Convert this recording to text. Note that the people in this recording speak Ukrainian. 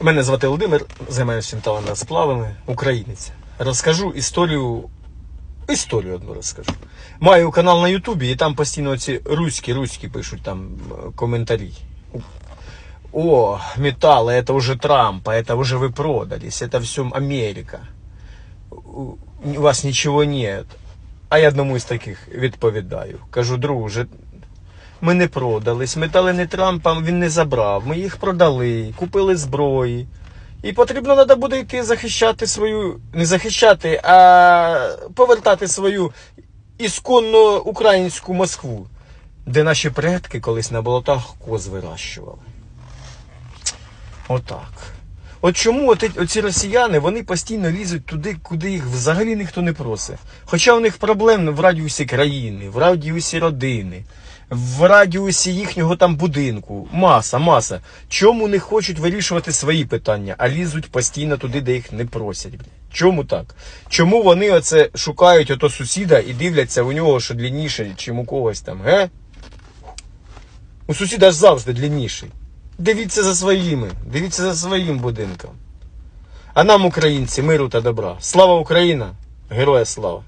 Мене звати Володимир, займаюся металами сплавами, українець. Розкажу історію. Історію одну розкажу. Маю канал на Ютубі, і там постійно ці руські, руські пишуть там е, коментарі. О, металл, это уже Трампа, это уже вы продались, это все Америка. У у вас нічого нет. А я одному із таких відповідаю. Кажу, друже, ми не продались, метали не Трампа, він не забрав. Ми їх продали, купили зброї. І потрібно треба буде йти захищати свою, не захищати, а повертати свою ісконно українську Москву, де наші предки колись на болотах коз вирощували. Отак. От чому от оці росіяни вони постійно лізуть туди, куди їх взагалі ніхто не просить. Хоча у них проблем в радіусі країни, в радіусі родини, в радіусі їхнього там будинку. Маса, маса. Чому не хочуть вирішувати свої питання, а лізуть постійно туди, де їх не просять? Чому так? Чому вони оце шукають ото сусіда і дивляться у нього, що длинніше, чим у когось там, ге? У сусіда ж завжди длинніший. Дивіться за своїми, дивіться за своїм будинком. А нам, українці, миру та добра. Слава Україна! Героя слава!